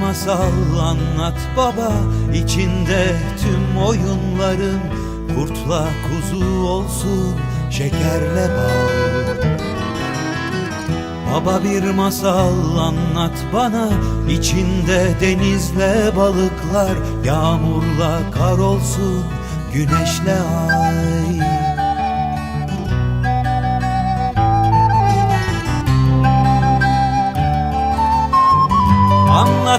masal anlat baba. İçinde tüm oyunların Kurtla kuzu olsun şekerle bal. Baba bir masal anlat bana. İçinde denizle balıklar Yağmurla kar olsun güneşle ay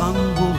İstanbul olsun